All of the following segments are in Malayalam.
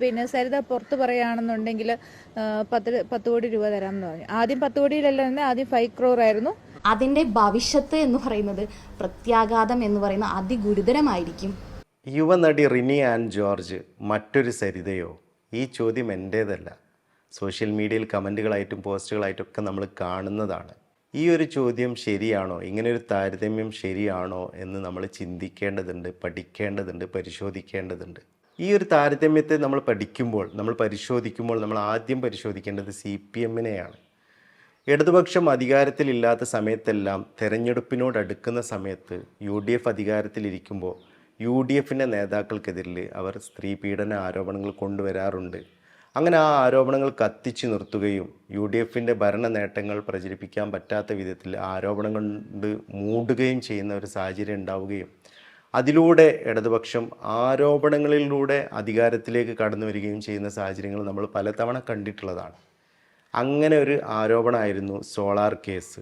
പിന്നെ സരിത പുറത്ത് പറയുകയാണെന്നുണ്ടെങ്കിൽ പത്ത് പത്ത് കോടി രൂപ തരാമെന്ന് പറഞ്ഞു. ആദ്യം പത്ത് കോടിയിലല്ല തന്നെ ആദ്യം ഫൈവ് ക്രോർ ആയിരുന്നു. അതിന്റെ ഭവിഷ്യത്ത് എന്ന് പറയുന്നത് പ്രത്യാഘാതം എന്ന് പറയുന്ന അതിഗുരുതരമായിരിക്കും. യുവനടി റിനി ആൻഡ് ജോർജ് മറ്റൊരു സരിതയോ? ഈ ചോദ്യം എന്റേതല്ല സോഷ്യൽ മീഡിയയിൽ കമന്റുകളായിട്ടും പോസ്റ്റുകളായിട്ടും ഒക്കെ നമ്മൾ കാണുന്നതാണ്. ഈ ഒരു ചോദ്യം ശരിയാണോ? ഇങ്ങനൊരു താരതമ്യം ശരിയാണോ എന്ന് നമ്മൾ ചിന്തിക്കേണ്ടതുണ്ട് പഠിക്കേണ്ടതുണ്ട് പരിശോധിക്കേണ്ടതുണ്ട്. ഈ ഒരു താരതമ്യത്തെ നമ്മൾ പഠിക്കുമ്പോൾ നമ്മൾ പരിശോധിക്കുമ്പോൾ നമ്മൾ ആദ്യം പരിശോധിക്കേണ്ടത് സി പി എമ്മിനെയാണ്. ഇടതുപക്ഷം അധികാരത്തിലില്ലാത്ത സമയത്തെല്ലാം തെരഞ്ഞെടുപ്പിനോട് അടുക്കുന്ന സമയത്ത് യു ഡി എഫ് അധികാരത്തിലിരിക്കുമ്പോൾ യു ഡി എഫിന്റെ നേതാക്കൾക്കെതിരിൽ അവർ സ്ത്രീ പീഡന ആരോപണങ്ങൾ കൊണ്ടുവരാറുണ്ട്. അങ്ങനെ ആ ആരോപണങ്ങൾ കത്തിച്ചു നിർത്തുകയും യു ഡി എഫിന്റെ ഭരണ നേട്ടങ്ങൾ പ്രചരിപ്പിക്കാൻ പറ്റാത്ത വിധത്തിൽ ആരോപണങ്ങൾ കൊണ്ട് മൂടുകയും ചെയ്യുന്ന ഒരു സാഹചര്യം ഉണ്ടാവുകയും അതിലൂടെ ഇടതുപക്ഷം ആരോപണങ്ങളിലൂടെ അധികാരത്തിലേക്ക് കടന്നു വരികയും ചെയ്യുന്ന സാഹചര്യങ്ങൾ നമ്മൾ പലതവണ കണ്ടിട്ടുള്ളതാണ്. അങ്ങനെ ഒരു ആരോപണമായിരുന്നു സോളാർ കേസ്.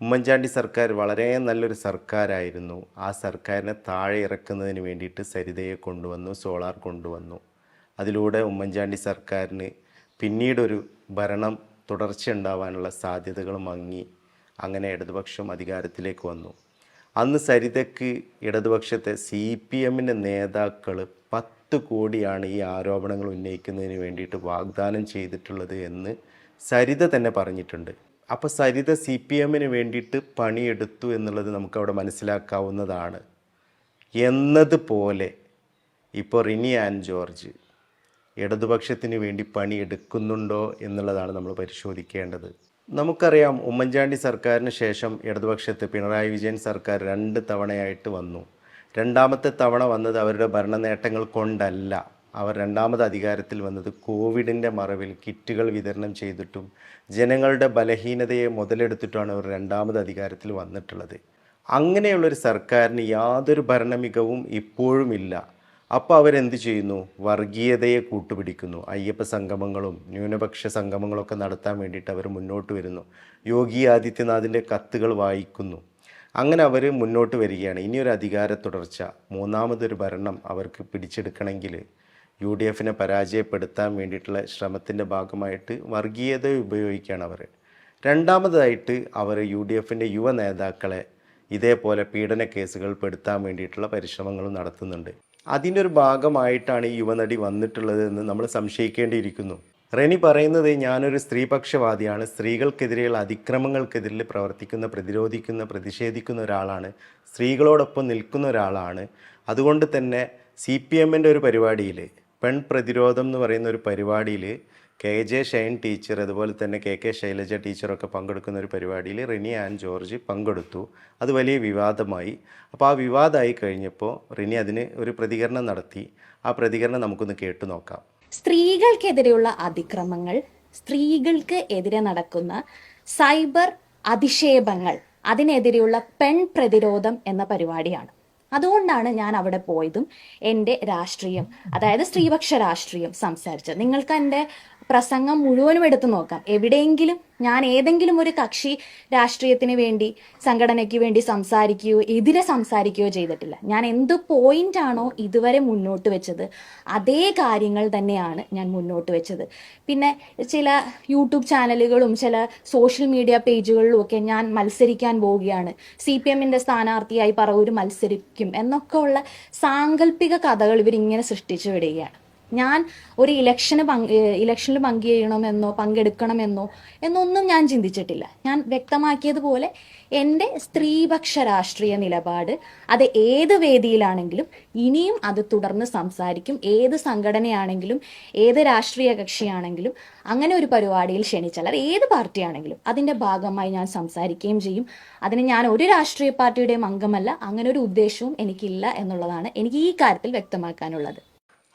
ഉമ്മൻചാണ്ടി സർക്കാർ വളരെ നല്ലൊരു സർക്കാരായിരുന്നു. ആ സർക്കാരിനെ താഴെ ഇറക്കുന്നതിന് വേണ്ടിയിട്ട് സരിതയെ കൊണ്ടുവന്നു സോളാർ കൊണ്ടുവന്നു. അതിലൂടെ ഉമ്മൻചാണ്ടി സർക്കാരിന് പിന്നീടൊരു ഭരണം തുടർച്ച ഉണ്ടാവാനുള്ള സാധ്യതകൾ മങ്ങി. അങ്ങനെ ഇടതുപക്ഷം അധികാരത്തിലേക്ക് വന്നു. അന്ന് സരിതയ്ക്ക് ഇടതുപക്ഷത്തെ സി പി എമ്മിന്റെ നേതാക്കൾ പത്ത് കോടിയാണ് ഈ ആരോപണങ്ങൾ ഉന്നയിക്കുന്നതിന് വേണ്ടിയിട്ട് വാഗ്ദാനം ചെയ്തിട്ടുള്ളത് എന്ന് സരിത തന്നെ പറഞ്ഞിട്ടുണ്ട്. അപ്പോൾ സരിത സി പി എമ്മിന് വേണ്ടിയിട്ട് പണിയെടുത്തു എന്നുള്ളത് നമുക്കവിടെ മനസ്സിലാക്കാവുന്നതാണ്. എന്നതുപോലെ ഇപ്പോൾ റിനി ആൻഡ് ജോർജ് ഇടതുപക്ഷത്തിന് വേണ്ടി പണിയെടുക്കുന്നുണ്ടോ എന്നുള്ളതാണ് നമ്മൾ പരിശോധിക്കേണ്ടത്. നമുക്കറിയാം ഉമ്മൻചാണ്ടി സർക്കാരിന് ശേഷം ഇടതുപക്ഷത്ത് പിണറായി വിജയൻ സർക്കാർ രണ്ട് തവണയായിട്ട് വന്നു. രണ്ടാമത്തെ തവണ വന്നത് അവരുടെ ഭരണ നേട്ടങ്ങൾ കൊണ്ടല്ല. അവർ രണ്ടാമത് അധികാരത്തിൽ വന്നത് കോവിഡിന്റെ മറവിൽ കിറ്റുകൾ വിതരണം ചെയ്തിട്ടും ജനങ്ങളുടെ ബലഹീനതയെ മുതലെടുത്തിട്ടാണ് അവർ രണ്ടാമത് അധികാരത്തിൽ വന്നിട്ടുള്ളത്. അങ്ങനെയുള്ളൊരു സർക്കാരിന് യാതൊരു ഭരണ മികവും ഇപ്പോഴും ഇല്ല. അപ്പോൾ അവരെന്ത് ചെയ്യുന്നു? വർഗീയതയെ കൂട്ടുപിടിക്കുന്നു. അയ്യപ്പ സംഗമങ്ങളും ന്യൂനപക്ഷ സംഗമങ്ങളൊക്കെ നടത്താൻ വേണ്ടിയിട്ട് അവർ മുന്നോട്ട് വരുന്നു. യോഗി ആദിത്യനാഥിന്റെ കത്തുകൾ വായിക്കുന്നു. അങ്ങനെ അവർ മുന്നോട്ട് വരികയാണ്. ഇനിയൊരു അധികാര തുടർച്ച. മൂന്നാമതൊരു ഭരണം അവർക്ക് പിടിച്ചെടുക്കണമെങ്കിൽ യു ഡി എഫിനെ പരാജയപ്പെടുത്താൻ വേണ്ടിയിട്ടുള്ള ശ്രമത്തിന്റെ ഭാഗമായിട്ട് വർഗീയത ഉപയോഗിക്കുകയാണ് അവർ രണ്ടാമതായിട്ട് അവർ യു ഡി എഫിന്റെ യുവ നേതാക്കളെ ഇതേപോലെ പീഡന കേസുകൾ പെടുത്താൻ വേണ്ടിയിട്ടുള്ള പരിശ്രമങ്ങളും നടത്തുന്നുണ്ട്. അതിന്റെ ഒരു ഭാഗമായിട്ടാണ് ഈ യുവനടി വന്നിട്ടുള്ളത് എന്ന് നമ്മൾ സംശയിക്കേണ്ടിയിരിക്കുന്നു. റെനി പറയുന്നത് ഞാനൊരു സ്ത്രീപക്ഷവാദിയാണ്. സ്ത്രീകൾക്കെതിരെയുള്ള അതിക്രമങ്ങൾക്കെതിരെ പ്രവർത്തിക്കുന്ന പ്രതിരോധിക്കുന്ന പ്രതിഷേധിക്കുന്ന ഒരാളാണ്. സ്ത്രീകളോടൊപ്പം നിൽക്കുന്ന ഒരാളാണ്. അതുകൊണ്ട് തന്നെ സി പി എമ്മിന്റെ ഒരു പരിപാടിയിൽ പെൺ പ്രതിരോധം എന്ന് പറയുന്ന ഒരു പരിപാടിയിൽ കെ ജെ ഷൈൻ ടീച്ചർ അതുപോലെ തന്നെ കെ കെ ശൈലജ ടീച്ചറൊക്കെ പങ്കെടുക്കുന്ന ഒരു പരിപാടിയിൽ റിനി ആൻഡ് ജോർജ് പങ്കെടുത്തു. അത് വലിയ വിവാദമായി. അപ്പോൾ ആ വിവാദമായി കഴിഞ്ഞപ്പോൾ റിനി അതിന് ഒരു പ്രതികരണം നടത്തി. ആ പ്രതികരണം നമുക്കൊന്ന് കേട്ടു നോക്കാം. സ്ത്രീകൾക്കെതിരെയുള്ള അതിക്രമങ്ങൾ സ്ത്രീകൾക്ക് എതിരെ നടക്കുന്ന സൈബർ അധിക്ഷേപങ്ങൾ അതിനെതിരെയുള്ള പെൺ പ്രതിരോധം എന്ന പരിപാടിയാണ്. അതുകൊണ്ടാണ് ഞാൻ അവിടെ പോയതും എന്റെ രാഷ്ട്രീയം അതായത് സ്ത്രീപക്ഷ രാഷ്ട്രീയം സംസാരിച്ചത്. നിങ്ങൾക്ക് എന്റെ പ്രസംഗം മുഴുവനും എടുത്തു നോക്കാം. എവിടെയെങ്കിലും ഞാൻ ഏതെങ്കിലും ഒരു കക്ഷി രാഷ്ട്രീയത്തിന് വേണ്ടി സംഘടനയ്ക്ക് വേണ്ടി സംസാരിക്കുകയോ എതിരെ സംസാരിക്കുകയോ ചെയ്തിട്ടില്ല. ഞാൻ എന്ത് പോയിന്റ് ആണോ ഇതുവരെ മുന്നോട്ട് വെച്ചത് അതേ കാര്യങ്ങൾ തന്നെയാണ് ഞാൻ മുന്നോട്ട് വെച്ചത്. പിന്നെ ചില യൂട്യൂബ് ചാനലുകളും ചില സോഷ്യൽ മീഡിയ പേജുകളിലും ഒക്കെ ഞാൻ മത്സരിക്കാൻ പോവുകയാണ്. സി പി എമ്മിന്റെ സ്ഥാനാർത്ഥിയായി പറവൂർ മത്സരിക്കും എന്നൊക്കെ ഉള്ള സാങ്കല്പിക കഥകൾ ഇവരിങ്ങനെ സൃഷ്ടിച്ചു വിടുകയാണ്. ഞാൻ ഒരു ഇലക്ഷന് പങ്ക് ഇലക്ഷനിൽ പങ്ക് ചെയ്യണമെന്നോ പങ്കെടുക്കണമെന്നോ എന്നൊന്നും ഞാൻ ചിന്തിച്ചിട്ടില്ല. ഞാൻ വ്യക്തമാക്കിയതുപോലെ എന്റെ സ്ത്രീപക്ഷ രാഷ്ട്രീയ നിലപാട് അത് ഏത് വേദിയിലാണെങ്കിലും ഇനിയും അത് തുടർന്ന് സംസാരിക്കും. ഏത് സംഘടനയാണെങ്കിലും ഏത് രാഷ്ട്രീയ കക്ഷിയാണെങ്കിലും അങ്ങനെ ഒരു പരിപാടിയിൽ ക്ഷണിച്ചാൽ അത് ഏത് പാർട്ടിയാണെങ്കിലും അതിന്റെ ഭാഗമായി ഞാൻ സംസാരിക്കുകയും ചെയ്യും. അതിന് ഞാൻ ഒരു രാഷ്ട്രീയ പാർട്ടിയുടെയും അംഗമല്ല. അങ്ങനെ ഒരു ഉദ്ദേശവും എനിക്കില്ല എന്നുള്ളതാണ് എനിക്ക് ഈ കാര്യത്തിൽ വ്യക്തമാക്കാനുള്ളത്.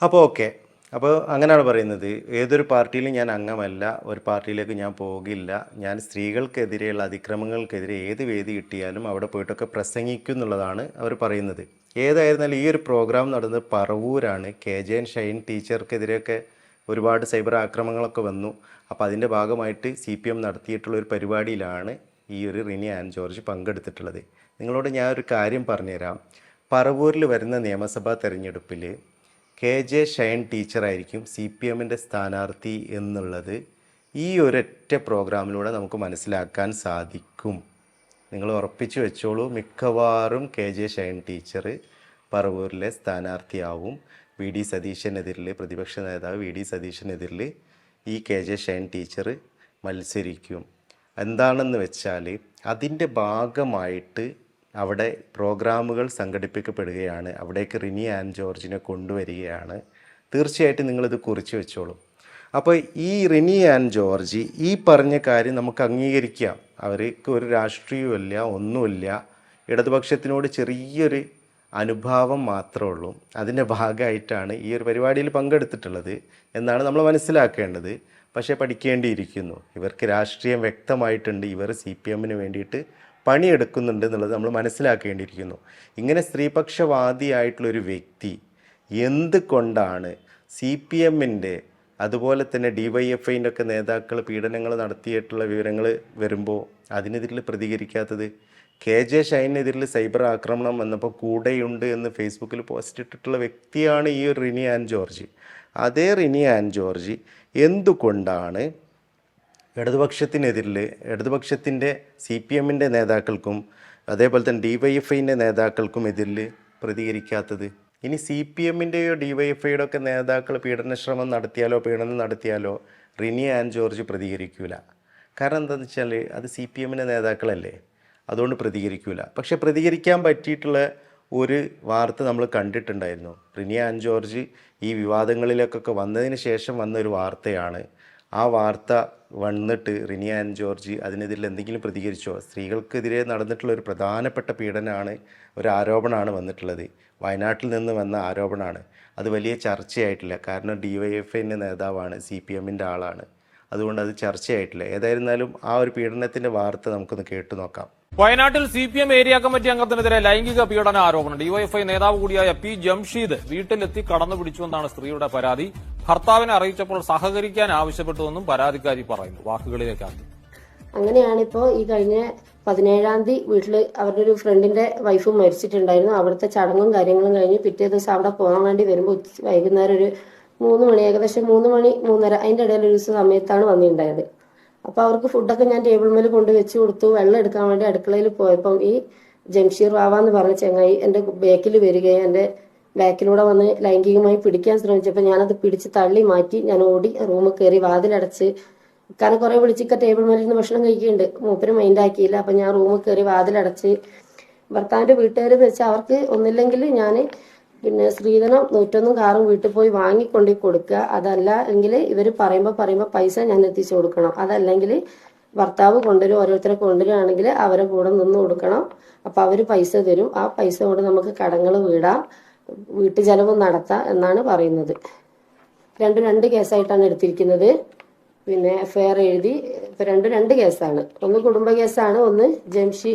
അപ്പോൾ ഓക്കെ. അപ്പോൾ അങ്ങനെയാണ് പറയുന്നത്. ഏതൊരു പാർട്ടിയിലും ഞാൻ അംഗമല്ല. ഒരു പാർട്ടിയിലേക്ക് ഞാൻ പോകില്ല. ഞാൻ സ്ത്രീകൾക്കെതിരെയുള്ള അതിക്രമങ്ങൾക്കെതിരെ ഏത് വേദി കിട്ടിയാലും അവിടെ പോയിട്ടൊക്കെ പ്രസംഗിക്കും എന്നുള്ളതാണ് അവർ പറയുന്നത്. ഏതായിരുന്നാലും ഈ ഒരു പ്രോഗ്രാം നടന്നത് പറവൂരാണ്. കെ ജെ എൻ ഷൈൻ ടീച്ചർക്കെതിരെയൊക്കെ ഒരുപാട് സൈബർ ആക്രമണങ്ങളൊക്കെ വന്നു. അപ്പോൾ അതിന്റെ ഭാഗമായിട്ട് സി പി എം നടത്തിയിട്ടുള്ള ഒരു പരിപാടിയിലാണ് ഈ ഒരു റിനി ആൻഡ് ജോർജ് പങ്കെടുത്തിട്ടുള്ളത്. നിങ്ങളോട് ഞാൻ ഒരു കാര്യം പറഞ്ഞുതരാം. പറവൂരിൽ വരുന്ന നിയമസഭാ തെരഞ്ഞെടുപ്പിൽ കെ ജെ ഷൈൻ ടീച്ചറായിരിക്കും സി പി എമ്മിന്റെ സ്ഥാനാർത്ഥി എന്നുള്ളത് ഈ ഒരൊറ്റ പ്രോഗ്രാമിലൂടെ നമുക്ക് മനസ്സിലാക്കാൻ സാധിക്കും. നിങ്ങൾ ഉറപ്പിച്ചു വെച്ചോളൂ മിക്കവാറും കെ ജെ ഷൈൻ ടീച്ചർ പറവൂരിലെ സ്ഥാനാർത്ഥിയാവും. വി ഡി സതീശനെതിരിൽ പ്രതിപക്ഷ നേതാവ് വി ഡി സതീശനെതിരിൽ ഈ കെ ജെ ഷൈൻ ടീച്ചർ മത്സരിക്കും. എന്താണെന്ന് വെച്ചാൽ അതിന്റെ ഭാഗമായിട്ട് അവിടെ പ്രോഗ്രാമുകൾ സംഘടിപ്പിക്കപ്പെടുകയാണ്. അവിടേക്ക് റിനി ആൻഡ് ജോർജിനെ കൊണ്ടുവരികയാണ്. തീർച്ചയായിട്ടും നിങ്ങളിത് കുറിച്ച് വെച്ചോളൂ. അപ്പോൾ ഈ റിനി ആൻഡ് ജോർജ് ഈ പറഞ്ഞ കാര്യം നമുക്ക് അംഗീകരിക്കാം. അവർക്ക് ഒരു രാഷ്ട്രീയമില്ല ഒന്നുമില്ല. ഇടതുപക്ഷത്തിനോട് ചെറിയൊരു അനുഭാവം മാത്രമേ ഉള്ളൂ. അതിന്റെ ഭാഗമായിട്ടാണ് ഈ ഒരു പരിപാടിയിൽ പങ്കെടുത്തിട്ടുള്ളത് എന്നാണ് നമ്മൾ മനസ്സിലാക്കേണ്ടത്. പക്ഷേ പഠിക്കേണ്ടിയിരിക്കുന്നു. ഇവർക്ക് രാഷ്ട്രീയം വ്യക്തമായിട്ടുണ്ട്. ഇവർ സി പി എമ്മിന് വേണ്ടിയിട്ട് പണിയെടുക്കുന്നുണ്ട് എന്നുള്ളത് നമ്മൾ മനസ്സിലാക്കേണ്ടിയിരിക്കുന്നു. ഇങ്ങനെ സ്ത്രീപക്ഷവാദിയായിട്ടുള്ളൊരു വ്യക്തി എന്തുകൊണ്ടാണ് സി പി എമ്മിന്റെ അതുപോലെ തന്നെ ഡി വൈ എഫ് ഐന്റെ ഒക്കെ നേതാക്കൾ പീഡനങ്ങൾ നടത്തിയിട്ടുള്ള വിവരങ്ങൾ വരുമ്പോൾ അതിനെതിരിൽ പ്രതികരിക്കാത്തത്? കെ ജെ ഷൈനെതിരിൽ സൈബർ ആക്രമണം വന്നപ്പോൾ കൂടെയുണ്ട് എന്ന് ഫേസ്ബുക്കിൽ പോസ്റ്റ് ഇട്ടിട്ടുള്ള വ്യക്തിയാണ് ഈ റിനി ആൻഡ് ജോർജ്. അതേ റിനി ആൻഡ് ജോർജ് എന്തുകൊണ്ടാണ് ഇടതുപക്ഷത്തിനെതിരിൽ ഇടതുപക്ഷത്തിന്റെ സി പി എമ്മിന്റെ നേതാക്കൾക്കും അതേപോലെ തന്നെ ഡി വൈ എഫ് ഐന്റെ നേതാക്കൾക്കും എതിരിൽ പ്രതികരിക്കാത്തത്. ഇനി സി പി എമ്മിന്റെയോ ഡി വൈ എഫ് ഐയുടെ ഒക്കെ നേതാക്കൾ പീഡനശ്രമം നടത്തിയാലോ പീഡനം നടത്തിയാലോ റിനി ആൻഡ് ജോർജ് പ്രതികരിക്കൂല. കാരണം എന്താണെന്ന് വെച്ചാൽ അത് സി പി എമ്മിന്റെ നേതാക്കളല്ലേ അതുകൊണ്ട് പ്രതികരിക്കൂല. പക്ഷെ പ്രതികരിക്കാൻ പറ്റിയിട്ടുള്ള ഒരു വാർത്ത നമ്മൾ കണ്ടിട്ടുണ്ടായിരുന്നു. റിനി ആൻഡ് ജോർജ് ഈ വിവാദങ്ങളിലേക്കൊക്കെ വന്നതിന് ശേഷം വന്ന ഒരു വാർത്തയാണ് ആ വാർത്ത വന്നിട്ട് റിനി ആൻഡ് ജോർജ് അതിനെതിരെ എന്തെങ്കിലും പ്രതികരിച്ചോ? സ്ത്രീകൾക്കെതിരെ നടന്നിട്ടുള്ള ഒരു പ്രധാനപ്പെട്ട പീഡനമാണ് ഒരു ആരോപണമാണ് വന്നിട്ടുള്ളത്. വയനാട്ടിൽ നിന്ന് വന്ന ആരോപണമാണ്. അത് വലിയ ചർച്ചയായിട്ടില്ല. കാരണം ഡി വൈ എഫ് ഐന്റെ നേതാവാണ് സി പി എമ്മിന്റെ ആളാണ്. അതുകൊണ്ട് അത് ചർച്ചയായിട്ടില്ല. ഏതായിരുന്നാലും ആ ഒരു പീഡനത്തിന്റെ വാർത്ത നമുക്കൊന്ന് കേട്ടു നോക്കാം. വയനാട്ടിൽ C P M area committee അംഗത്തിനെതിരെ ലൈംഗിക പീഡന ആരോപണം ഡിവൈഎഫ്ഐ നേതാവ് കൂടിയായ പി ജംഷീദ് വീട്ടിലെത്തി കടന്നുപിടിച്ചുവെന്നാണ് സ്ത്രീയുടെ പരാതി. ഭർത്താവിനെ അറിയിച്ചപ്പോൾ സഹകരിക്കാൻ ആവശ്യപ്പെട്ടുവെന്നും പരാതിക്കാരി പറയുന്നു. വാക്കുകളിലേക്കാക്കി അങ്ങനെയാണിപ്പോ ഈ കഴിഞ്ഞ പതിനേഴാം തീയതി വീട്ടിൽ അവരുടെ ഒരു ഫ്രണ്ടിന്റെ വൈഫ് മരിച്ചിട്ടുണ്ടായിരുന്നു. അവിടുത്തെ ചടങ്ങും കാര്യങ്ങളും കഴിഞ്ഞ് പിറ്റേ ദിവസം അവിടെ പോകാൻ വേണ്ടി വരുമ്പോൾ വൈകുന്നേരം ഒരു മൂന്ന് മണി ഏകദേശം മൂന്ന് മണി മൂന്നര അതിന്റെ ഇടയിൽ ഒരു സമയത്താണ് വന്നിട്ടുണ്ടായത്. അപ്പൊ അവർക്ക് ഫുഡൊക്കെ ഞാൻ ടേബിൾ മേൽ കൊണ്ട് വെച്ച് കൊടുത്തു. വെള്ളം എടുക്കാൻ വേണ്ടി അടുക്കളയിൽ പോയപ്പം ഈ ജംഷീർ വാവ എന്ന് പറഞ്ഞ ചെങ്ങായി എന്റെ ബാക്കിൽ വരികയും എന്റെ ബാക്കിലൂടെ വന്ന് ലൈംഗികമായി പിടിക്കാൻ ശ്രമിച്ചപ്പോൾ ഞാനത് പിടിച്ച് തള്ളി മാറ്റി ഞാൻ ഓടി റൂമിൽ കയറി വാതിലടച്ച്. കാരണം കുറെ വിളിച്ചിക്ക ടേബിൾ മേലിൽ നിന്ന് ഭക്ഷണം കഴിക്കുന്നുണ്ട്. മൂപ്പര് മൈൻഡ് ആക്കിയില്ല. അപ്പൊ ഞാൻ റൂമിൽ കയറി വാതിലടച്ച്. ഭർത്താവിന്റെ വീട്ടുകാരെന്ന് വെച്ചാൽ അവർക്ക് ഒന്നില്ലെങ്കിൽ ഞാൻ പിന്നെ സ്ത്രീധനം നൂറ്റൊന്നും കാറും വീട്ടിൽ പോയി വാങ്ങിക്കൊണ്ടു കൊടുക്കുക. അതല്ല എങ്കിൽ ഇവർ പറയുമ്പോൾ പറയുമ്പോൾ പൈസ ഞാൻ എത്തിച്ചു കൊടുക്കണം. അതല്ലെങ്കിൽ ഭർത്താവ് കൊണ്ടുവരും ഓരോരുത്തരെ കൊണ്ടുവരികയാണെങ്കിൽ അവരെ കൂടെ നിന്ന് കൊടുക്കണം. അപ്പൊ അവർ പൈസ തരും. ആ പൈസ കൊണ്ട് നമുക്ക് കടങ്ങൾ വീടാം വീട്ടു ചെലവ് നടത്താം എന്നാണ് പറയുന്നത്. രണ്ടും രണ്ട് കേസായിട്ടാണ് എടുത്തിരിക്കുന്നത്. പിന്നെ എഫ്ഐആർ എഴുതി. ഇപ്പൊ രണ്ടും രണ്ട് കേസാണ്. ഒന്ന് കുടുംബ കേസാണ്. ഒന്ന് ജംഷി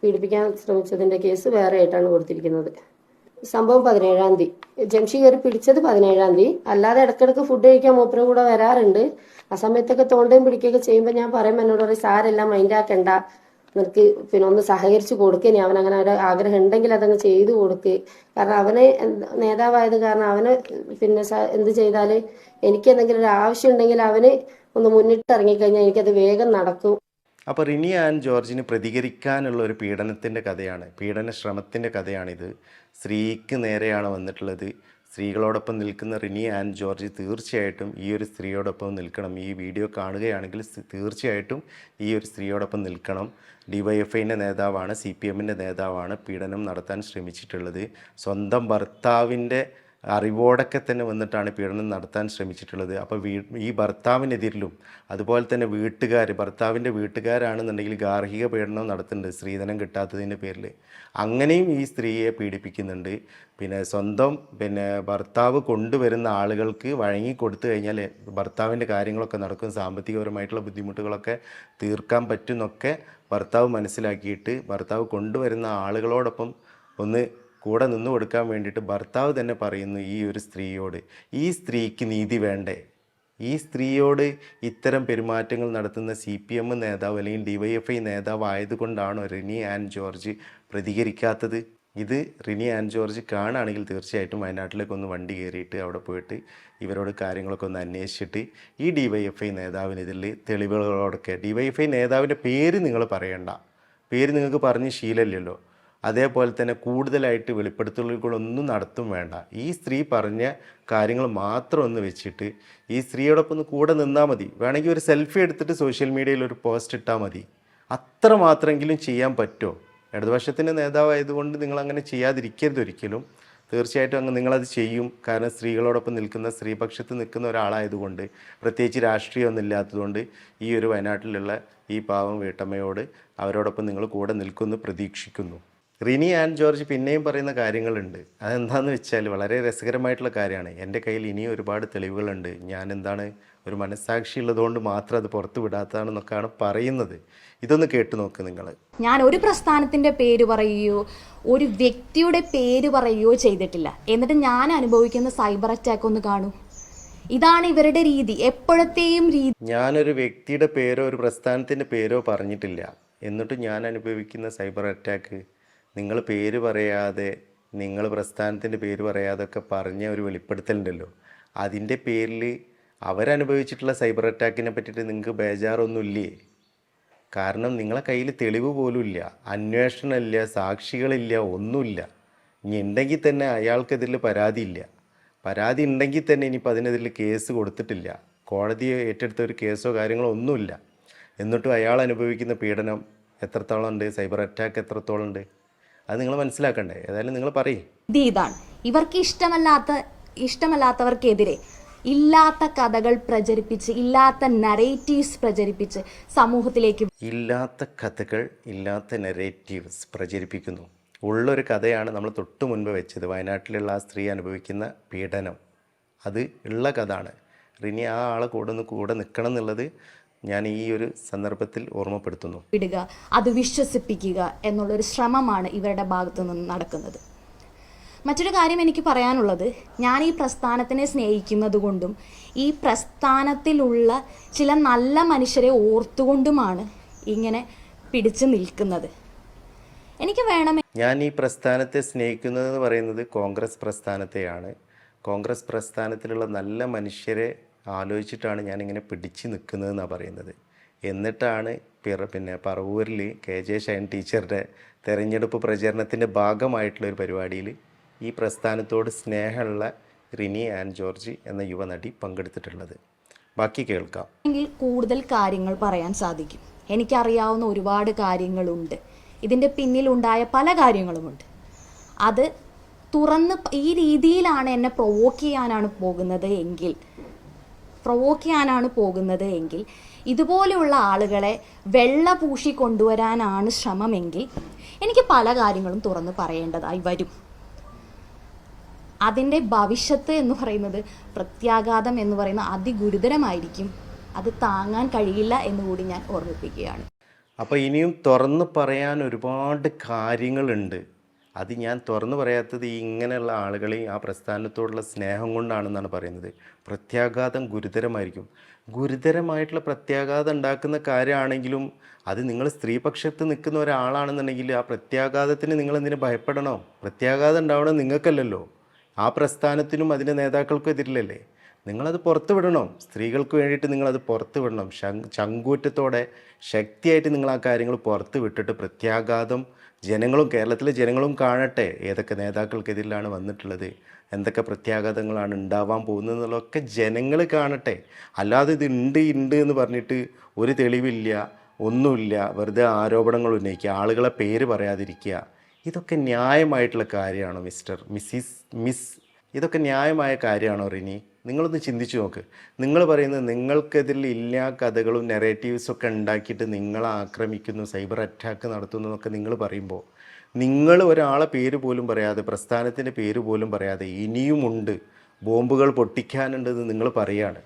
പീഡിപ്പിക്കാൻ ശ്രമിച്ചതിന്റെ കേസ് വേറെ ആയിട്ടാണ് കൊടുത്തിരിക്കുന്നത്. സംഭവം പതിനേഴാം തീയതി. ജംഷി കയറി പിടിച്ചത് പതിനേഴാം തീയതി. അല്ലാതെ ഇടക്കിടക്ക് ഫുഡ് കഴിക്കാൻ മൂപ്പര കൂടെ വരാറുണ്ട്. ആ സമയത്തൊക്കെ തോണ്ടയും പിടിക്കുകയൊക്കെ ചെയ്യുമ്പോൾ ഞാൻ പറയുമ്പോൾ എന്നോട് പറയും സാരെല്ലാം മൈൻഡാക്കണ്ട നിനക്ക് പിന്നെ ഒന്ന് സഹകരിച്ച് കൊടുക്കുക അവൻ അങ്ങനെ ഒരു ആഗ്രഹം ഉണ്ടെങ്കിൽ അതങ്ങ് ചെയ്തു കൊടുക്ക്. കാരണം അവന് നേതാവായത് കാരണം അവന് പിന്നെ എന്ത് ചെയ്താൽ എനിക്ക് എന്തെങ്കിലും ഒരു ആവശ്യം ഉണ്ടെങ്കിൽ അവന് ഒന്ന് മുന്നിട്ട് ഇറങ്ങിക്കഴിഞ്ഞാൽ എനിക്കത് വേഗം നടക്കും. അപ്പോൾ റിനി ആൻഡ് ജോർജിന് പ്രതികരിക്കാനുള്ള ഒരു പീഡനത്തിന്റെ കഥയാണ്. പീഡന ശ്രമത്തിന്റെ കഥയാണിത്. സ്ത്രീക്ക് നേരെയാണ് വന്നിട്ടുള്ളത്. സ്ത്രീകളോടൊപ്പം നിൽക്കുന്ന റിനി ആൻഡ് ജോർജ് തീർച്ചയായിട്ടും ഈ ഒരു സ്ത്രീയോടൊപ്പം നിൽക്കണം. ഈ വീഡിയോ കാണുകയാണെങ്കിൽ തീർച്ചയായിട്ടും ഈ ഒരു സ്ത്രീയോടൊപ്പം നിൽക്കണം. ഡിവൈഎഫ്ഐന്റെ നേതാവാണ് സി പി എമ്മിന്റെ നേതാവാണ് പീഡനം നടത്താൻ ശ്രമിച്ചിട്ടുള്ളത്. സ്വന്തം ഭർത്താവിന്റെ അറിവോടൊക്കെ തന്നെ വന്നിട്ടാണ് പീഡനം നടത്താൻ ശ്രമിച്ചിട്ടുള്ളത്. അപ്പോൾ വീ ഈ ഭർത്താവിനെതിരിലും അതുപോലെ തന്നെ വീട്ടുകാർ ഭർത്താവിന്റെ വീട്ടുകാരാണെന്നുണ്ടെങ്കിൽ ഗാർഹിക പീഡനം നടത്തുന്നുണ്ട് സ്ത്രീധനം കിട്ടാത്തതിന്റെ പേരിൽ. അങ്ങനെയും ഈ സ്ത്രീയെ പീഡിപ്പിക്കുന്നുണ്ട്. പിന്നെ സ്വന്തം പിന്നെ ഭർത്താവ് കൊണ്ടുവരുന്ന ആളുകൾക്ക് വഴങ്ങി കൊടുത്തു കഴിഞ്ഞാൽ ഭർത്താവിന്റെ കാര്യങ്ങളൊക്കെ നടക്കും. സാമ്പത്തികപരമായിട്ടുള്ള ബുദ്ധിമുട്ടുകളൊക്കെ തീർക്കാൻ പറ്റുന്നൊക്കെ ഭർത്താവ് മനസ്സിലാക്കിയിട്ട് ഭർത്താവ് കൊണ്ടുവരുന്ന ആളുകളോടൊപ്പം ഒന്ന് കൂടെ നിന്ന് കൊടുക്കാൻ വേണ്ടിയിട്ട് ഭർത്താവ് തന്നെ പറയുന്നു ഈ ഒരു സ്ത്രീയോട് ഈ സ്ത്രീക്ക് നീതി വേണ്ടേ? ഈ സ്ത്രീയോട് ഇത്തരം പെരുമാറ്റങ്ങൾ നടത്തുന്ന സി പി എം നേതാവ് അല്ലെങ്കിൽ ഡി വൈ എഫ് ഐ നേതാവ് ആയതുകൊണ്ടാണോ റിനി ആൻഡ് ജോർജ് പ്രതികരിക്കാത്തത്? ഇത് റിനി ആൻഡ് ജോർജ് കാണുകയാണെങ്കിൽ തീർച്ചയായിട്ടും വയനാട്ടിലേക്ക് ഒന്ന് വണ്ടി കയറിയിട്ട് അവിടെ പോയിട്ട് ഇവരോട് കാര്യങ്ങളൊക്കെ ഒന്ന് അന്വേഷിച്ചിട്ട് ഈ ഡി വൈ എഫ് ഐ നേതാവിനെതിരിൽ തെളിവുകളോടൊക്കെ ഡി വൈ എഫ് ഐ നേതാവിന്റെ പേര് നിങ്ങൾ പറയണ്ട. പേര് നിങ്ങൾക്ക് പറഞ്ഞ് ശീലമില്ലല്ലോ. അതേപോലെ തന്നെ കൂടുതലായിട്ട് വെളിപ്പെടുത്തലുകളൊന്നും നടത്തും വേണ്ട. ഈ സ്ത്രീ പറഞ്ഞ കാര്യങ്ങൾ മാത്രം ഒന്ന് വെച്ചിട്ട് ഈ സ്ത്രീയോടൊപ്പം ഒന്ന് കൂടെ നിന്നാൽ മതി. വേണമെങ്കിൽ ഒരു സെൽഫി എടുത്തിട്ട് സോഷ്യൽ മീഡിയയിൽ ഒരു പോസ്റ്റ് ഇട്ടാൽ മതി. അത്ര മാത്രമെങ്കിലും ചെയ്യാൻ പറ്റുമോ ഇടതുപക്ഷത്തിന്റെ നേതാവായതുകൊണ്ട് നിങ്ങൾ അങ്ങനെ ചെയ്യാതിരിക്കരുത് ഒരിക്കലും. തീർച്ചയായിട്ടും അങ്ങ് നിങ്ങളത് ചെയ്യും. കാരണം സ്ത്രീകളോടൊപ്പം നിൽക്കുന്ന സ്ത്രീപക്ഷത്ത് നിൽക്കുന്ന ഒരാളായതുകൊണ്ട് പ്രത്യേകിച്ച് രാഷ്ട്രീയമൊന്നും ഇല്ലാത്തതുകൊണ്ട് ഈ ഒരു വയനാട്ടിലുള്ള ഈ പാവം വീട്ടമ്മയോട് അവരോടൊപ്പം നിങ്ങൾ കൂടെ നിൽക്കുമെന്ന് പ്രതീക്ഷിക്കുന്നു. റിനി ആൻഡ് ജോർജ് പിന്നെയും പറയുന്ന കാര്യങ്ങളുണ്ട്. അതെന്താണെന്ന് വെച്ചാൽ വളരെ രസകരമായിട്ടുള്ള കാര്യമാണ്. എന്റെ കയ്യിൽ ഇനിയും ഒരുപാട് തെളിവുകളുണ്ട്. ഞാൻ എന്താണ് ഒരു മനസ്സാക്ഷി ഉള്ളതുകൊണ്ട് മാത്രം അത് പുറത്തു വിടാത്തതാണെന്നൊക്കെയാണ് പറയുന്നത്. ഇതൊന്ന് കേട്ടു നോക്ക് നിങ്ങൾ ഞാൻ ഒരു പ്രസ്ഥാനത്തിന്റെ പേര് പറയുകയോ ഒരു വ്യക്തിയുടെ പേര് പറയുകയോ ചെയ്തിട്ടില്ല. എന്നിട്ട് ഞാൻ അനുഭവിക്കുന്ന സൈബർ അറ്റാക്ക് ഒന്ന് കാണൂ. ഇതാണ് ഇവരുടെ രീതി. എപ്പോഴത്തെയും രീതി. ഞാനൊരു വ്യക്തിയുടെ പേരോ ഒരു പ്രസ്ഥാനത്തിന്റെ പേരോ പറഞ്ഞിട്ടില്ല. എന്നിട്ട് ഞാൻ അനുഭവിക്കുന്ന സൈബർ അറ്റാക്ക് നിങ്ങൾ പേര് പറയാതെ നിങ്ങൾ പ്രസ്ഥാനത്തിന്റെ പേര് പറയാതെ ഒക്കെ പറഞ്ഞ ഒരു വെളിപ്പെടുത്തലുണ്ടല്ലോ. അതിന്റെ പേരിൽ അവരനുഭവിച്ചിട്ടുള്ള സൈബർ അറ്റാക്കിനെ പറ്റിയിട്ട് നിങ്ങൾക്ക് ബേജാറൊന്നുമില്ലേ? കാരണം നിങ്ങളെ കയ്യിൽ തെളിവ് പോലും ഇല്ല അന്വേഷണമില്ല സാക്ഷികളില്ല ഒന്നുമില്ല. ഇനി ഉണ്ടെങ്കിൽ തന്നെ അയാൾക്കെതിരിൽ പരാതിയില്ല. പരാതി ഉണ്ടെങ്കിൽ തന്നെ ഇനിയിപ്പോൾ അതിനെതിരിൽ കേസ് കൊടുത്തിട്ടില്ല. കോടതി ഏറ്റെടുത്ത ഒരു കേസോ കാര്യങ്ങളോ ഒന്നുമില്ല. എന്നിട്ടും അയാൾ അനുഭവിക്കുന്ന പീഡനം എത്രത്തോളം ഉണ്ട്? സൈബർ അറ്റാക്ക് എത്രത്തോളം ഉണ്ട്? അത് നിങ്ങൾ മനസ്സിലാക്കണ്ടേ. ഏതായാലും നിങ്ങൾ പറയും. ഇത് ഇതാണ്. ഇവർക്ക് ഇഷ്ടമല്ലാത്ത ഇഷ്ടമല്ലാത്തവർക്കെതിരെ ഇല്ലാത്ത കഥകൾ പ്രചരിപ്പിച്ച് ഇല്ലാത്ത നറേറ്റീവ്സ് പ്രചരിപ്പിച്ച് സമൂഹത്തിലേക്ക് ഇല്ലാത്ത കഥകൾ ഇല്ലാത്ത നെറേറ്റീവ്സ് പ്രചരിപ്പിക്കുന്നു. ഉള്ളൊരു കഥയാണ് നമ്മൾ തൊട്ടു മുൻപ് വെച്ചത്. വയനാട്ടിലുള്ള ആ സ്ത്രീ അനുഭവിക്കുന്ന പീഡനം. അത് ഉള്ള കഥ ആണ് റിനി ആ ആളെ കൂടെ കൂടെ നിൽക്കണം എന്നുള്ളത് ഞാൻ ഈ ഒരു സന്ദർഭത്തിൽ ഓർമ്മപ്പെടുത്തുന്നു. വിടുക അത് വിശ്വസിപ്പിക്കുക എന്നുള്ളൊരു ശ്രമമാണ് ഇവരുടെ ഭാഗത്തു നിന്ന് നടക്കുന്നത്. മറ്റൊരു കാര്യം എനിക്ക് പറയാനുള്ളത് ഞാൻ ഈ പ്രസ്ഥാനത്തിനെ സ്നേഹിക്കുന്നത് കൊണ്ടും ഈ പ്രസ്ഥാനത്തിലുള്ള ചില നല്ല മനുഷ്യരെ ഓർത്തുകൊണ്ടുമാണ് ഇങ്ങനെ പിടിച്ചു നിൽക്കുന്നത്. എനിക്ക് വേണമെങ്കിൽ ഞാൻ ഈ പ്രസ്ഥാനത്തെ സ്നേഹിക്കുന്നതെന്ന് പറയുന്നത് കോൺഗ്രസ് പ്രസ്ഥാനത്തെയാണ്. കോൺഗ്രസ് പ്രസ്ഥാനത്തിലുള്ള നല്ല മനുഷ്യരെ ആലോചിച്ചിട്ടാണ് ഞാനിങ്ങനെ പിടിച്ച് നിൽക്കുന്നതെന്നാണ് പറയുന്നത്. എന്നിട്ടാണ് പിറ പിന്നെ പറവൂരിൽ കെ ജെ ഷൈൻ ടീച്ചറുടെ തെരഞ്ഞെടുപ്പ് പ്രചരണത്തിന്റെ ഭാഗമായിട്ടുള്ള ഒരു പരിപാടിയിൽ ഈ പ്രസ്ഥാനത്തോട് സ്നേഹമുള്ള റിനി ആൻഡ് ജോർജ് എന്ന യുവനടി പങ്കെടുത്തിട്ടുള്ളത്. ബാക്കി കേൾക്കാം. കൂടുതൽ കാര്യങ്ങൾ പറയാൻ സാധിക്കും. എനിക്കറിയാവുന്ന ഒരുപാട് കാര്യങ്ങളുണ്ട്. ഇതിന്റെ പിന്നിലുണ്ടായ പല കാര്യങ്ങളുമുണ്ട്. അത് തുറന്ന് ഈ രീതിയിലാണ് എന്നെ പ്രൊവോക്ക് ചെയ്യാനാണ് പോകുന്നത് എങ്കിൽ പ്രൊവോക്ക് ചെയ്യാനാണ് പോകുന്നത് എങ്കിൽ ഇതുപോലെയുള്ള ആളുകളെ വെള്ള പൂശി കൊണ്ടുവരാനാണ് ശ്രമമെങ്കിൽ എനിക്ക് പല കാര്യങ്ങളും തുറന്ന് പറയേണ്ടതായി വരും. അതിന്റെ ഭവിഷ്യത്ത് എന്ന് പറയുന്നത് പ്രത്യാഘാതം എന്ന് പറയുന്ന അതിഗുരുതരമായിരിക്കും. അത് താങ്ങാൻ കഴിയില്ല എന്ന് കൂടി ഞാൻ ഓർമ്മിപ്പിക്കുകയാണ്. അപ്പോൾ ഇനിയും തുറന്ന് പറയാൻ ഒരുപാട് കാര്യങ്ങളുണ്ട്. അത് ഞാൻ തുറന്നു പറയാത്തത് ഇങ്ങനെയുള്ള ആളുകളെയും ആ പ്രസ്ഥാനത്തോടുള്ള സ്നേഹം കൊണ്ടാണെന്നാണ് പറയുന്നത്. പ്രത്യാഘാതം ഗുരുതരമായിരിക്കും. ഗുരുതരമായിട്ടുള്ള പ്രത്യാഘാതം ഉണ്ടാക്കുന്ന കാര്യമാണെങ്കിലും അത് നിങ്ങൾ സ്ത്രീപക്ഷത്ത് നിൽക്കുന്ന ഒരാളാണെന്നുണ്ടെങ്കിൽ ആ പ്രത്യാഘാതത്തിന് നിങ്ങൾ എന്തിനു ഭയപ്പെടണോ? പ്രത്യാഘാതം ഉണ്ടാവണം നിങ്ങൾക്കല്ലല്ലോ. ആ പ്രസ്ഥാനത്തിനും അതിന്റെ നേതാക്കൾക്കും എതിരില്ലല്ലേ നിങ്ങളത് പുറത്തു വിടണം സ്ത്രീകൾക്ക് വേണ്ടിയിട്ട് നിങ്ങളത് പുറത്ത് വിടണം ചങ്കൂറ്റത്തോടെ ശക്തിയായിട്ട് നിങ്ങൾ ആ കാര്യങ്ങൾ പുറത്ത് വിട്ടിട്ട് പ്രത്യാഘാതം ജനങ്ങളും കേരളത്തിലെ ജനങ്ങളും കാണട്ടെ ഏതൊക്കെ നേതാക്കൾക്കെതിരിലാണ് വന്നിട്ടുള്ളത് എന്തൊക്കെ പ്രത്യാഘാതങ്ങളാണ് ഉണ്ടാവാൻ പോകുന്നത് എന്നുള്ളതൊക്കെ ജനങ്ങൾ കാണട്ടെ. അല്ലാതെ ഇത് ഉണ്ട് ഉണ്ട് എന്ന് പറഞ്ഞിട്ട് ഒരു തെളിവില്ല ഒന്നുമില്ല വെറുതെ ആരോപണങ്ങൾ ഉന്നയിക്കുക ആളുകളെ പേര് പറയാതിരിക്കുക. ഇതൊക്കെ ന്യായമായിട്ടുള്ള കാര്യമാണോ മിസ്റ്റർ മിസ്സിസ് മിസ്? ഇതൊക്കെ ന്യായമായ കാര്യമാണോ റിനി? നിങ്ങളൊന്ന് ചിന്തിച്ചു നോക്ക്. നിങ്ങൾ പറയുന്നത് നിങ്ങൾക്കെതിരിൽ ഇല്ലാ കഥകളും നെറേറ്റീവ്സും ഒക്കെ ഉണ്ടാക്കിയിട്ട് നിങ്ങളെ ആക്രമിക്കുന്നു സൈബർ അറ്റാക്ക് നടത്തുന്നു എന്നൊക്കെ നിങ്ങൾ പറയുമ്പോൾ നിങ്ങൾ ഒരാളെ പേര് പോലും പറയാതെ പ്രസ്ഥാനത്തിന്റെ പേര് പോലും പറയാതെ ഇനിയുമുണ്ട് ബോംബുകൾ പൊട്ടിക്കാനുണ്ടെന്ന് നിങ്ങൾ പറയാണ്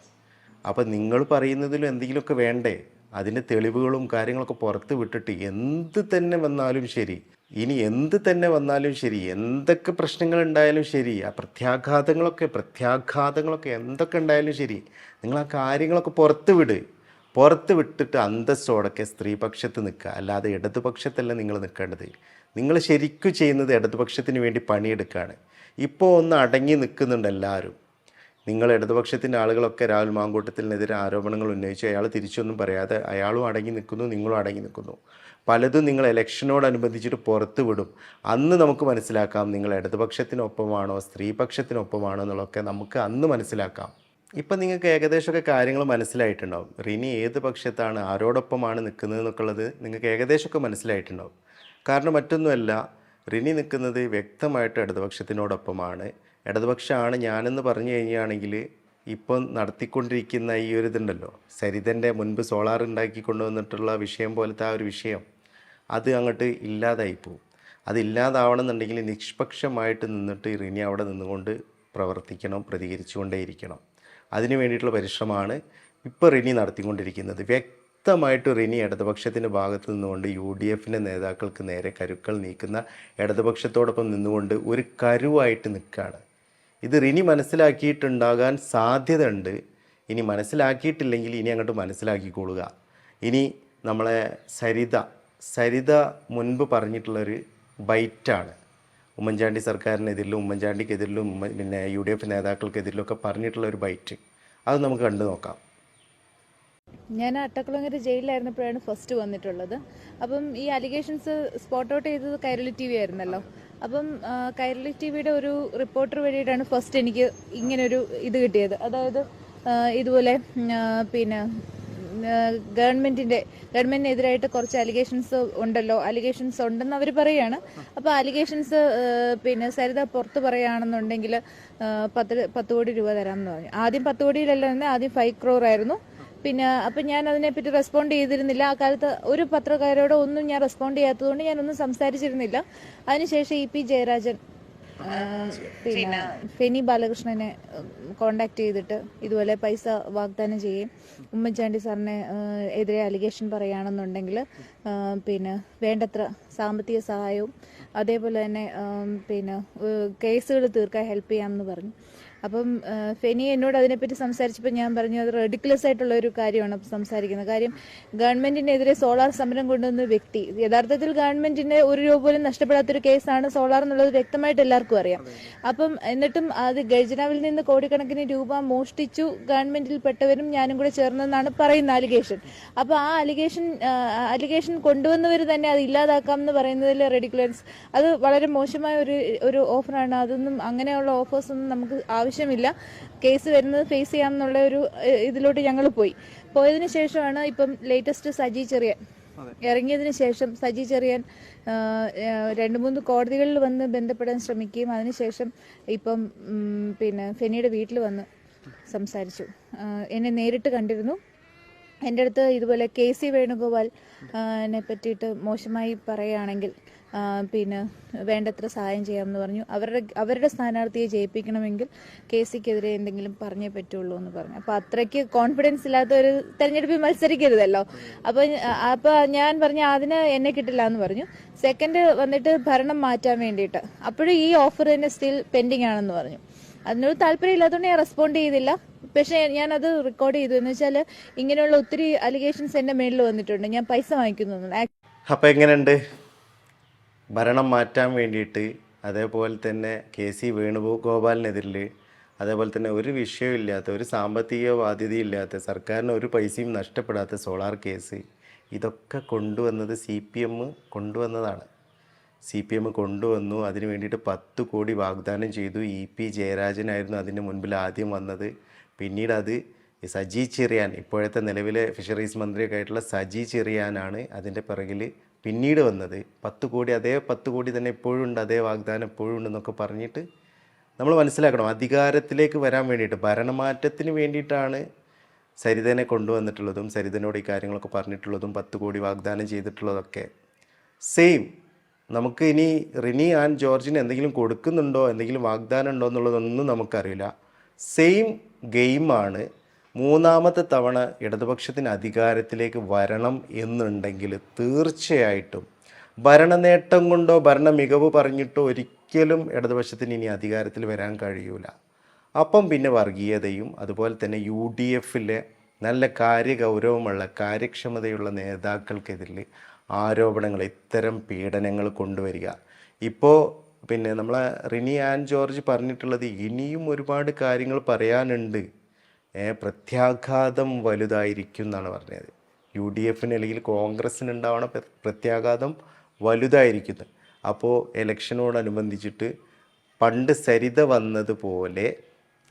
അപ്പം നിങ്ങൾ പറയുന്നതിലും എന്തെങ്കിലുമൊക്കെ വേണ്ടേ? അതിന്റെ തെളിവുകളും കാര്യങ്ങളൊക്കെ പുറത്ത് വിട്ടിട്ട് എന്ത് തന്നെ വന്നാലും ശരി ഇനി എന്ത് തന്നെ വന്നാലും ശരി എന്തൊക്കെ പ്രശ്നങ്ങൾ ഉണ്ടായാലും ശരി ആ പ്രത്യാഘാതങ്ങളൊക്കെ പ്രത്യാഘാതങ്ങളൊക്കെ എന്തൊക്കെ ഉണ്ടായാലും ശരി നിങ്ങൾ ആ കാര്യങ്ങളൊക്കെ പുറത്ത് വിട്. പുറത്ത് വിട്ടിട്ട് അന്തസ്സോടൊക്കെ സ്ത്രീപക്ഷത്ത് നിൽക്കുക. അല്ലാതെ ഇടതുപക്ഷത്തല്ല നിങ്ങൾ നിൽക്കേണ്ടത്. നിങ്ങൾ ശരിക്കും ചെയ്യുന്നത് ഇടതുപക്ഷത്തിന് വേണ്ടി പണിയെടുക്കുകയാണ്. ഇപ്പോൾ ഒന്ന് അടങ്ങി നിൽക്കുന്നുണ്ട് എല്ലാവരും. നിങ്ങൾ ഇടതുപക്ഷത്തിന്റെ ആളുകളൊക്കെ രാഹുൽ മാങ്കൂട്ടത്തിനെതിരെ ആരോപണങ്ങൾ ഉന്നയിച്ചു. അയാൾ തിരിച്ചൊന്നും പറയാതെ അയാളും അടങ്ങി നിൽക്കുന്നു നിങ്ങളും അടങ്ങി നിൽക്കുന്നു. പലതും നിങ്ങൾ ഇലക്ഷനോടനുബന്ധിച്ചിട്ട് പുറത്തു വിടും. അന്ന് നമുക്ക് മനസ്സിലാക്കാം നിങ്ങൾ ഇടതുപക്ഷത്തിനൊപ്പമാണോ സ്ത്രീപക്ഷത്തിനൊപ്പമാണോ എന്നുള്ളതൊക്കെ നമുക്ക് അന്ന് മനസ്സിലാക്കാം. ഇപ്പം നിങ്ങൾക്ക് ഏകദേശമൊക്കെ കാര്യങ്ങൾ മനസ്സിലായിട്ടുണ്ടാവും. റിനി ഏത് പക്ഷത്താണ് ആരോടൊപ്പമാണ് നിൽക്കുന്നത് എന്നൊക്കെയുള്ളത് നിങ്ങൾക്ക് ഏകദേശമൊക്കെ മനസ്സിലായിട്ടുണ്ടാവും. കാരണം മറ്റൊന്നുമല്ല റിനി നിൽക്കുന്നത് വ്യക്തമായിട്ട് ഇടതുപക്ഷത്തിനോടൊപ്പമാണ്. ഇടതുപക്ഷമാണ് ഞാനെന്ന് പറഞ്ഞു കഴിഞ്ഞാണെങ്കിൽ ഇപ്പം നടത്തിക്കൊണ്ടിരിക്കുന്ന ഈ ഒരു ഇതുണ്ടല്ലോ സരിതന്റെ മുൻപ് സോളാർ ഉണ്ടാക്കി കൊണ്ടുവന്നിട്ടുള്ള വിഷയം പോലത്തെ ആ ഒരു വിഷയം. അത് അങ്ങോട്ട് ഇല്ലാതായി പോകും അതില്ലാതാവണമെന്നുണ്ടെങ്കിൽ നിഷ്പക്ഷമായിട്ട് നിന്നിട്ട് ഇറിനി അവിടെ നിന്നുകൊണ്ട് പ്രവർത്തിക്കണം പ്രതികരിച്ചുകൊണ്ടേയിരിക്കണം. അതിനു വേണ്ടിയിട്ടുള്ള പരിശ്രമമാണ് ഇപ്പോൾ റിനി നടത്തിക്കൊണ്ടിരിക്കുന്നത്. വ്യക്തമായിട്ട് റിനി ഇടതുപക്ഷത്തിന്റെ ഭാഗത്ത് നിന്നുകൊണ്ട് യു ഡി എഫിന്റെ നേതാക്കൾക്ക് നേരെ കരുക്കൾ നീക്കുന്ന ഇടതുപക്ഷത്തോടൊപ്പം നിന്നുകൊണ്ട് ഒരു കരുവായിട്ട് നിൽക്കുകയാണ്. ഇത് റിനി മനസ്സിലാക്കിയിട്ടുണ്ടാകാൻ സാധ്യതയുണ്ട്. ഇനി മനസ്സിലാക്കിയിട്ടില്ലെങ്കിൽ ഇനി അങ്ങോട്ട് മനസ്സിലാക്കിക്കൊള്ളുക. ഇനി നമ്മളെ സരിത സരിത മുൻപ് പറഞ്ഞിട്ടുള്ളൊരു ബൈറ്റാണ്. ഉമ്മൻചാണ്ടി സർക്കാരിനെതിരിലും ഉമ്മൻചാണ്ടിക്കെതിരിലും ഉമ്മ പിന്നെ യു ഡി എഫ് നേതാക്കൾക്കെതിരിലും ഒക്കെ പറഞ്ഞിട്ടുള്ള ഒരു ബൈറ്റ്. അത് നമുക്ക് കണ്ടു നോക്കാം. ഞാൻ അട്ടക്കുളങ്ങര ജയിലിലായിരുന്നപ്പോഴാണ് ഫസ്റ്റ് വന്നിട്ടുള്ളത്. അപ്പം ഈ അലിഗേഷൻസ് സ്പോട്ട് ഔട്ട് ചെയ്തത് കൈരളി ടി വി ആയിരുന്നല്ലോ. അപ്പം കൈരളി ടി വിയുടെ ഒരു റിപ്പോർട്ടർ വഴിയിട്ടാണ് ഫസ്റ്റ് എനിക്ക് ഇങ്ങനൊരു ഇത് കിട്ടിയത്. അതായത് ഇതുപോലെ പിന്നെ ഗവൺമെന്റിന്റെ ഗവൺമെന്റിനെതിരായിട്ട് കുറച്ച് അലിഗേഷൻസ് ഉണ്ടല്ലോ. അലിഗേഷൻസ് ഉണ്ടെന്ന് അവർ പറയുകയാണ് അപ്പോൾ അലിഗേഷൻസ് പിന്നെ സരിത പുറത്ത് പറയുകയാണെന്നുണ്ടെങ്കിൽ പത്ത് പത്ത് കോടി രൂപ തരാമെന്ന് പറഞ്ഞു. ആദ്യം പത്ത് കോടിയിലല്ല ആദ്യം ഫൈവ് ക്രോർ ആയിരുന്നു. പിന്നെ അപ്പം ഞാൻ അതിനെപ്പറ്റി റെസ്പോണ്ട് ചെയ്തിരുന്നില്ല. ആ കാലത്ത് ഒരു പത്രക്കാരോട് ഒന്നും ഞാൻ റെസ്പോണ്ട് ചെയ്യാത്തതുകൊണ്ട് ഞാനൊന്നും സംസാരിച്ചിരുന്നില്ല. അതിനുശേഷം ഇ പി ജയരാജൻ പിന്നെ ഫെനി ബാലകൃഷ്ണനെ കോണ്ടാക്ട് ചെയ്തിട്ട് ഇതുപോലെ പൈസ വാഗ്ദാനം ചെയ്യും ഉമ്മൻചാണ്ടി സാറിനെ എതിരെ അലിഗേഷൻ പറയുകയാണെന്നുണ്ടെങ്കിൽ പിന്നെ വേണ്ടത്ര സാമ്പത്തിക സഹായവും അതേപോലെ തന്നെ പിന്നെ കേസുകൾ തീർക്കാൻ ഹെൽപ്പ് ചെയ്യാമെന്ന് പറഞ്ഞു. അപ്പം ഫെനി എന്നോട് അതിനെപ്പറ്റി സംസാരിച്ചപ്പോൾ ഞാൻ പറഞ്ഞു അത് റെഡിക്കുലസ് ആയിട്ടുള്ള ഒരു കാര്യമാണ് സംസാരിക്കുന്നത്. കാര്യം ഗവൺമെന്റിനെതിരെ സോളാർ സമരം കൊണ്ടുവന്ന വ്യക്തി യഥാർത്ഥത്തിൽ ഗവൺമെന്റിന്റെ ഒരു രൂപ പോലും നഷ്ടപ്പെടാത്തൊരു കേസാണ് സോളാർ എന്നുള്ളത് വ്യക്തമായിട്ട് എല്ലാവർക്കും അറിയാം. അപ്പം എന്നിട്ടും അത് ഗജനാവിൽ നിന്ന് കോടിക്കണക്കിന് രൂപ മോഷ്ടിച്ചു ഗവൺമെന്റിൽ പെട്ടവരും ഞാനും കൂടെ ചേർന്നെന്നാണ് പറയുന്ന അലിഗേഷൻ അപ്പോൾ ആ അലിഗേഷൻ അലിഗേഷൻ കൊണ്ടുവന്നവർ തന്നെ അത് ഇല്ലാതാക്കാം എന്ന് പറയുന്നതിൽ റെഡിക്കുലൻസ് അത് വളരെ മോശമായ ഒരു ഒരു ഓഫറാണ് അതൊന്നും അങ്ങനെയുള്ള ഓഫേഴ്സ് ഒന്നും നമുക്ക് ആവശ്യമില്ല. കേസ് വരുന്നത് ഫേസ് ചെയ്യാമെന്നുള്ള ഒരു ഇതിലോട്ട് ഞങ്ങൾ പോയി. പോയതിനു ശേഷമാണ് ഇപ്പം ലേറ്റസ്റ്റ് സജി ചെറിയൻ. ഇറങ്ങിയതിന് ശേഷം സജി ചെറിയൻ രണ്ട് മൂന്ന് കോടതികളിൽ വന്ന് ബന്ധപ്പെടാൻ ശ്രമിക്കുകയും അതിനുശേഷം ഇപ്പം പിന്നെ ഫെനിയുടെ വീട്ടിൽ വന്ന് സംസാരിച്ചു. എന്നെ നേരിട്ട് കണ്ടിരുന്നു. എന്റെ അടുത്ത് ഇതുപോലെ കെ സി വേണുഗോപാൽ ആ, നെ പറ്റിയിട്ട് മോശമായി പറയുകയാണെങ്കിൽ പിന്നെ വേണ്ടത്ര സഹായം ചെയ്യാമെന്ന് പറഞ്ഞു. അവരുടെ അവരുടെ സ്ഥാനാർത്ഥിയെ ജയിപ്പിക്കണമെങ്കിൽ കെ സിക്കെതിരെ എന്തെങ്കിലും പറഞ്ഞേ പറ്റുള്ളൂ എന്ന് പറഞ്ഞു. അപ്പോൾ അത്രയ്ക്ക് കോൺഫിഡൻസ് ഇല്ലാത്ത ഒരു തെരഞ്ഞെടുപ്പിൽ മത്സരിക്കരുതല്ലോ. അപ്പോൾ അപ്പോൾ ഞാൻ പറഞ്ഞു അതിന് എന്നെ കിട്ടില്ല എന്ന് പറഞ്ഞു. സെക്കൻഡ് വന്നിട്ട് ഭരണം മാറ്റാൻ വേണ്ടിയിട്ട്. അപ്പോഴും ഈ ഓഫർ തന്നെ സ്റ്റിൽ പെൻഡിങ് ആണെന്ന് പറഞ്ഞു. അതിനോട് താല്പര്യം ഇല്ലാത്തതുകൊണ്ട് ഞാൻ റെസ്പോണ്ട് ചെയ്തില്ല. പക്ഷേ ഞാനത് റെക്കോർഡ് ചെയ്തു. എന്ന് വെച്ചാൽ ഇങ്ങനെയുള്ള ഒത്തിരി അലിഗേഷൻസ് എന്റെ മേളിൽ വന്നിട്ടുണ്ട്. ഞാൻ പൈസ വാങ്ങിക്കുന്നു. അപ്പോൾ എങ്ങനെയുണ്ട്? ഭരണം മാറ്റാൻ വേണ്ടിയിട്ട് അതേപോലെ തന്നെ കെ സി വേണുഗോപാലിനെതിരിൽ അതേപോലെ തന്നെ ഒരു വിഷയമില്ലാത്ത ഒരു സാമ്പത്തിക ബാധ്യതയില്ലാത്ത സർക്കാരിന് ഒരു പൈസയും നഷ്ടപ്പെടാത്ത സോളാർ കേസ് ഇതൊക്കെ കൊണ്ടുവന്നത് സി പി എം കൊണ്ടുവന്നതാണ്. സി പി എം കൊണ്ടുവന്നു. അതിന് വേണ്ടിയിട്ട് പത്ത് കോടി വാഗ്ദാനം ചെയ്തു. ഇ പി ജയരാജനായിരുന്നു അതിന് മുൻപിൽ ആദ്യം വന്നത്. പിന്നീട് അത് സജി ചെറിയാൻ ഇപ്പോഴത്തെ നിലവിലെ ഫിഷറീസ് മന്ത്രിയൊക്കെ ആയിട്ടുള്ള സജി ചെറിയാനാണ് അതിന്റെ പിറകിൽ പിന്നീട് വന്നത് പത്ത് കോടി അതേ പത്ത് കോടി തന്നെ ഇപ്പോഴും ഉണ്ട് അതേ വാഗ്ദാനം ഇപ്പോഴും ഉണ്ടെന്നൊക്കെ പറഞ്ഞിട്ട് നമ്മൾ മനസ്സിലാക്കണം. അധികാരത്തിലേക്ക് വരാൻ വേണ്ടിയിട്ട് ഭരണമാറ്റത്തിന് വേണ്ടിയിട്ടാണ് സരിതനെ കൊണ്ടുവന്നിട്ടുള്ളതും സരിതനോട് ഈ കാര്യങ്ങളൊക്കെ പറഞ്ഞിട്ടുള്ളതും പത്ത് കോടി വാഗ്ദാനം ചെയ്തിട്ടുള്ളതൊക്കെ. സെയിം നമുക്ക് ഇനി റിനി ആൻഡ് ജോർജിന് എന്തെങ്കിലും കൊടുക്കുന്നുണ്ടോ എന്തെങ്കിലും വാഗ്ദാനം ഉണ്ടോ എന്നുള്ളതൊന്നും നമുക്കറിയില്ല. സെയിം ഗെയിമാണ് മൂന്നാമത്തെ തവണ ഇടതുപക്ഷത്തിന് അധികാരത്തിലേക്ക് വരണം എന്നുണ്ടെങ്കിൽ തീർച്ചയായിട്ടും ഭരണനേട്ടം കൊണ്ടോ ഭരണ മികവ് പറഞ്ഞിട്ടോ ഒരിക്കലും ഇടതുപക്ഷത്തിന് ഇനി അധികാരത്തിൽ വരാൻ കഴിയൂല. അപ്പം പിന്നെ വർഗീയതയും അതുപോലെ തന്നെ യു ഡി എഫിലെ നല്ല കാര്യഗൗരവമുള്ള കാര്യക്ഷമതയുള്ള നേതാക്കൾക്കെതിരിൽ ആരോപണങ്ങൾ ഇത്തരം പീഡനങ്ങൾ കൊണ്ടുവരിക. ഇപ്പോൾ പിന്നെ നമ്മളെ റിനി ആൻഡ് ജോർജ് പറഞ്ഞിട്ടുള്ളത് ഇനിയും ഒരുപാട് കാര്യങ്ങൾ പറയാനുണ്ട്. പ്രത്യാഘാതം വലുതായിരിക്കും എന്നാണ് പറഞ്ഞത്. യു ഡി എഫിന് അല്ലെങ്കിൽ കോൺഗ്രസ്സിന് ഉണ്ടാവണ പ്ര- പ്രത്യാഘാതം വലുതായിരിക്കുന്നത് അപ്പോൾ ഇലക്ഷനോടനുബന്ധിച്ചിട്ട് പണ്ട് സരിത വന്നതുപോലെ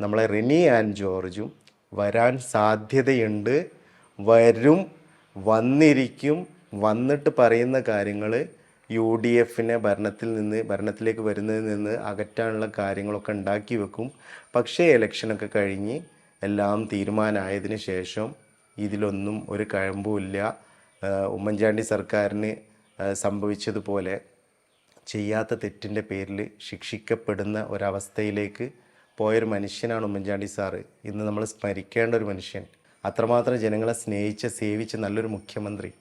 നമ്മളെ റിനി ആൻഡ് ജോർജും വരാൻ സാധ്യതയുണ്ട്. വരും വന്നിരിക്കും വന്നിട്ട് പറയുന്ന കാര്യങ്ങൾ യു ഡി എഫിനെ ഭരണത്തിൽ നിന്ന് ഭരണത്തിലേക്ക് വരുന്നതിൽ നിന്ന് അകറ്റാനുള്ള കാര്യങ്ങളൊക്കെ ഉണ്ടാക്കി വെക്കും. പക്ഷേ ഇലക്ഷനൊക്കെ കഴിഞ്ഞ് എല്ലാം തീരുമാനമായതിനു ശേഷം ഇതിലൊന്നും ഒരു കഴമ്പുമില്ല. ഉമ്മൻചാണ്ടി സർക്കാരിന് സംഭവിച്ചതുപോലെ ചെയ്യാത്ത തെറ്റിന്റെ പേരിൽ ശിക്ഷിക്കപ്പെടുന്ന ഒരവസ്ഥയിലേക്ക് പോയൊരു മനുഷ്യനാണ് ഉമ്മൻചാണ്ടി സാറ്. ഇന്ന് നമ്മൾ സ്മരിക്കേണ്ട ഒരു മനുഷ്യൻ. അത്രമാത്രം ജനങ്ങളെ സ്നേഹിച്ച് സേവിച്ച നല്ലൊരു മുഖ്യമന്ത്രി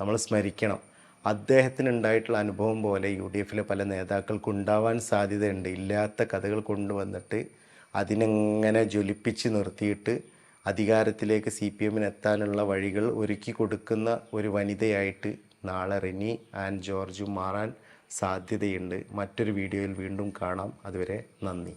നമ്മൾ സ്മരിക്കണം. അദ്ദേഹത്തിന് ഉണ്ടായിട്ടുള്ള അനുഭവം പോലെ യു ഡി എഫിലെ പല നേതാക്കൾക്ക് ഉണ്ടാവാൻ സാധ്യതയുണ്ട്. ഇല്ലാത്ത കഥകൾ കൊണ്ടുവന്നിട്ട് അതിനെങ്ങനെ ജ്വലിപ്പിച്ച് നിർത്തിയിട്ട് അധികാരത്തിലേക്ക് സി പി എമ്മിന് എത്താനുള്ള വഴികൾ ഒരുക്കി കൊടുക്കുന്ന ഒരു വനിതയായിട്ട് നാളെ റിനി ആൻഡ് ജോർജും മാറാൻ സാധ്യതയുണ്ട്. മറ്റൊരു വീഡിയോയിൽ വീണ്ടും കാണാം. അതുവരെ നന്ദി.